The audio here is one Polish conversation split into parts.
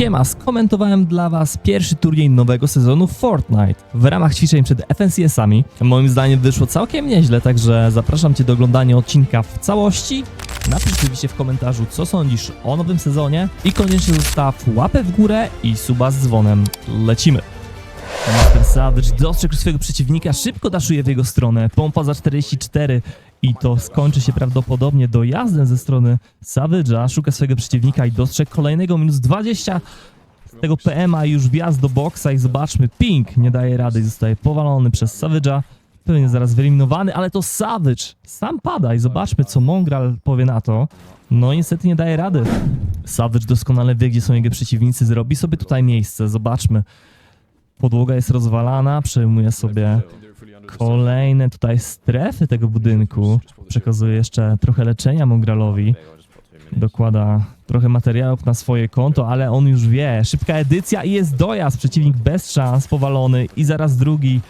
Siema, skomentowałem dla was pierwszy turniej nowego sezonu Fortnite w ramach ćwiczeń przed FNCS-ami. Moim zdaniem wyszło całkiem nieźle, także zapraszam cię do oglądania odcinka w całości. Napisz oczywiście w komentarzu, co sądzisz o nowym sezonie i koniecznie zostaw łapę w górę i suba z dzwonem. Lecimy! Mr. Savage dostrzegł swojego przeciwnika, szybko daszuje w jego stronę, pompa za 44 i to skończy się prawdopodobnie dojazdem ze strony Savage'a, szuka swojego przeciwnika i dostrzegł kolejnego minus 20 z tego PM'a już wjazd do boksa i zobaczmy, Pink nie daje rady i zostaje powalony przez Savage'a, pewnie zaraz wyeliminowany, ale to Savage sam pada i zobaczmy co Mongral powie na to. No niestety nie daje rady. Savage doskonale wie, gdzie są jego przeciwnicy, zrobi sobie tutaj miejsce, zobaczmy. Podłoga jest rozwalana, przejmuje sobie kolejne tutaj strefy tego budynku. Przekazuje jeszcze trochę leczenia Mongralowi. Dokłada trochę materiałów na swoje konto, ale on już wie. Szybka edycja i jest dojazd. Przeciwnik bez szans, powalony i zaraz drugi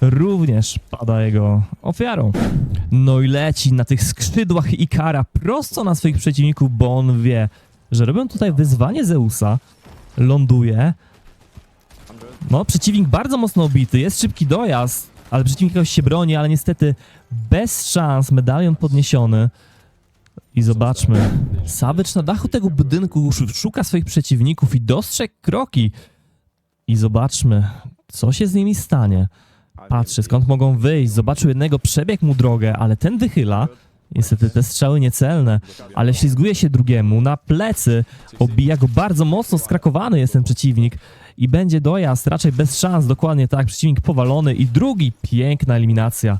również pada jego ofiarą. No i leci na tych skrzydłach Ikara prosto na swoich przeciwników, bo on wie, że robią tutaj wyzwanie Zeusa. Ląduje. No, przeciwnik bardzo mocno obity, jest szybki dojazd, ale przeciwnik jakoś się broni, ale niestety bez szans, medalion podniesiony. I zobaczmy, Savage na dachu tego budynku sz- szuka swoich przeciwników i dostrzegł kroki. I zobaczmy, co się z nimi stanie. Patrzy, skąd mogą wyjść, zobaczył jednego, przebiegł mu drogę, ale ten wychyla. Niestety te strzały niecelne, ale ślizguje się drugiemu na plecy, obija go bardzo mocno, skrakowany jest ten przeciwnik i będzie dojazd, raczej bez szans, dokładnie tak, przeciwnik powalony i drugi, piękna eliminacja.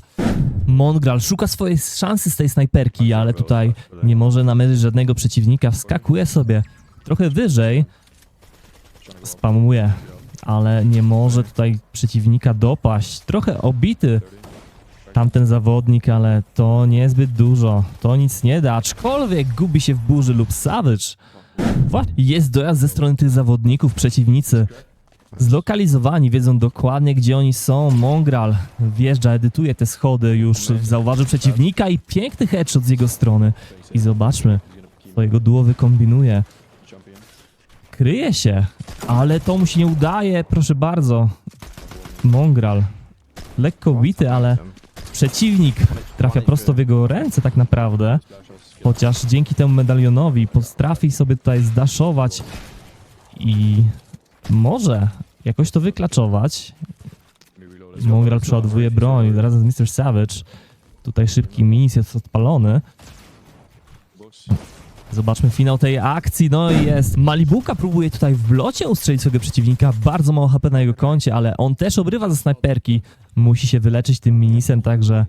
Mongral szuka swojej szansy z tej snajperki, ale tutaj nie może namierzyć żadnego przeciwnika, wskakuje sobie trochę wyżej, spamuje, ale nie może tutaj przeciwnika dopaść, trochę obity tamten zawodnik, ale to niezbyt dużo, to nic nie da, aczkolwiek gubi się w burzy lub Savage. Jest dojazd ze strony tych zawodników, przeciwnicy zlokalizowani, wiedzą dokładnie gdzie oni są. Mongral wjeżdża, edytuje te schody, już zauważył przeciwnika i piękny headshot z jego strony. I zobaczmy, co jego duo wykombinuje. Kryje się, ale to mu się nie udaje, proszę bardzo. Mongral, lekko bity, ale przeciwnik trafia prosto w jego ręce tak naprawdę. Chociaż dzięki temu medalionowi potrafi sobie tutaj zdaszować i może jakoś to wyklaczować. Mongral przeładowuje broń razem z Mr. Savage. Tutaj szybki minis jest odpalony. Zobaczmy finał tej akcji. No i jest. Malibuka próbuje tutaj w locie ustrzelić swojego przeciwnika. Bardzo mało HP na jego koncie, ale on też obrywa ze snajperki. Musi się wyleczyć tym minisem, także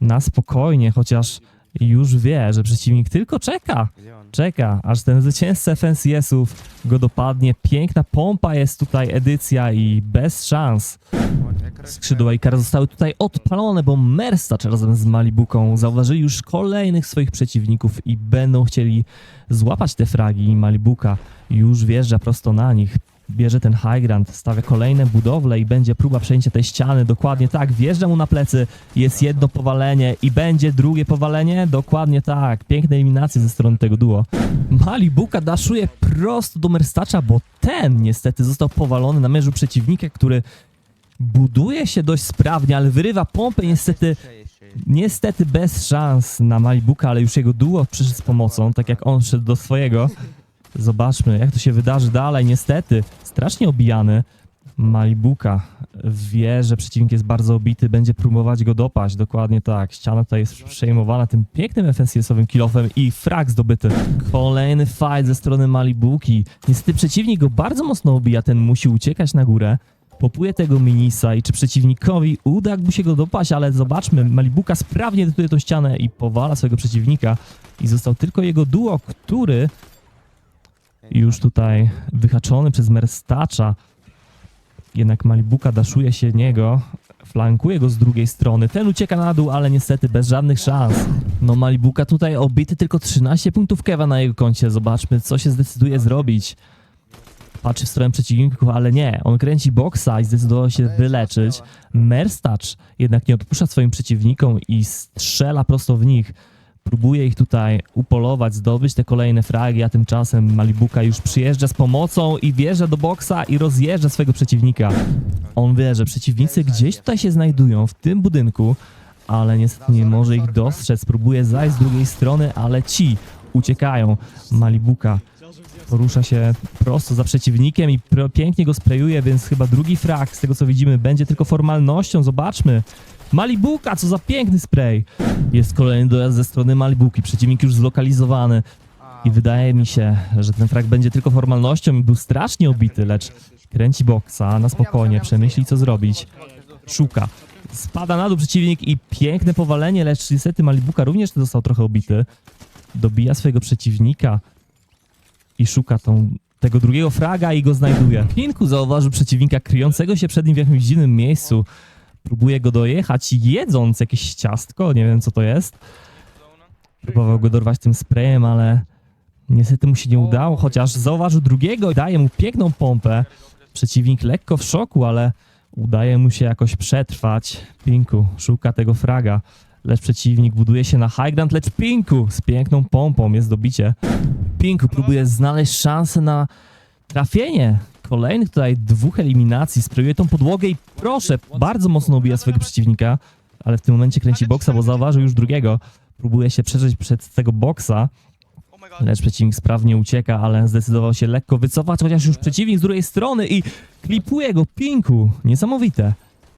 na spokojnie, chociaż już wie, że przeciwnik tylko czeka. Czeka, aż ten zwycięzca FNCS-ów go dopadnie. Piękna pompa jest tutaj edycja i bez szans. Skrzydła Ikara zostały tutaj odpalone, bo Merstacz razem z Malibuką zauważyli już kolejnych swoich przeciwników i będą chcieli złapać te fragi Malibuka już wjeżdża prosto na nich. Bierze ten high ground, stawia kolejne budowle i będzie próba przejęcia tej ściany. Dokładnie tak, wjeżdża mu na plecy, jest jedno powalenie i będzie drugie powalenie. Dokładnie tak, piękne eliminacje ze strony tego duo. Malibuka daszuje prosto do Merstacza, bo ten niestety został powalony na mężu przeciwnika, który buduje się dość sprawnie, ale wyrywa pompę niestety, niestety bez szans na Malibuka, ale już jego duo przyszedł z pomocą, tak jak on szedł do swojego. Zobaczmy, jak to się wydarzy dalej. Niestety, strasznie obijany. Malibuka wie, że przeciwnik jest bardzo obity, będzie próbować go dopaść. Dokładnie tak. Ściana tutaj jest przejmowana tym pięknym FNCS-owym kilofem i frag zdobyty. Kolejny fight ze strony Malibuki. Niestety przeciwnik go bardzo mocno obija, ten musi uciekać na górę. Popuje tego minisa i czy przeciwnikowi uda mu się go dopaść, ale zobaczmy, Malibuka sprawnie dytuje tą ścianę i powala swojego przeciwnika. I został tylko jego duo, który już tutaj wyhaczony przez Merstacza. Jednak Malibuka daszuje się niego, flankuje go z drugiej strony. Ten ucieka na dół, ale niestety bez żadnych szans. No Malibuka tutaj obity tylko 13 punktów kewa na jego koncie. Zobaczmy, co się zdecyduje zrobić. Patrzy w stronę przeciwników, ale nie. On kręci boksa i zdecydował się wyleczyć. Merstacz jednak nie odpuszcza swoim przeciwnikom i strzela prosto w nich. Próbuje ich tutaj upolować, zdobyć te kolejne fragi, a tymczasem Malibuka już przyjeżdża z pomocą i wjeżdża do boksa i rozjeżdża swojego przeciwnika. On wie, że przeciwnicy gdzieś tutaj się znajdują, w tym budynku, ale niestety nie może ich dostrzec. Próbuje zajść z drugiej strony, ale ci uciekają. Malibuka porusza się prosto za przeciwnikiem i pięknie go sprayuje, więc chyba drugi frag, z tego co widzimy, będzie tylko formalnością. Zobaczmy. Malibuka, co za piękny spray. Jest kolejny dojazd ze strony Malibuki, przeciwnik już zlokalizowany. I wydaje mi się, że ten frag będzie tylko formalnością był strasznie obity, lecz kręci boksa na spokojnie, przemyśli co zrobić. Szuka. Spada na dół przeciwnik i piękne powalenie, lecz niestety Malibuka również został trochę obity. Dobija swojego przeciwnika i szuka tą, tego drugiego fraga i go znajduje. Pinku zauważył przeciwnika kryjącego się przed nim w jakimś dziwnym miejscu. Próbuje go dojechać jedząc jakieś ciastko, nie wiem co to jest. Próbował go dorwać tym sprayem, ale niestety mu się nie udało, chociaż zauważył drugiego i daje mu piękną pompę. Przeciwnik lekko w szoku, ale udaje mu się jakoś przetrwać. Pinku szuka tego fraga, lecz przeciwnik buduje się na high ground, lecz Pinku z piękną pompą jest dobicie. Pinku próbuje znaleźć szansę na trafienie kolejnych tutaj dwóch eliminacji. Sprayuje tą podłogę i proszę, bardzo mocno ubija swojego przeciwnika, ale w tym momencie kręci boksa, bo zauważył już drugiego. Próbuje się przeżyć przed tego boksa, lecz przeciwnik sprawnie ucieka, ale zdecydował się lekko wycofać, chociaż już przeciwnik z drugiej strony i klipuje go Pinku. Niesamowite.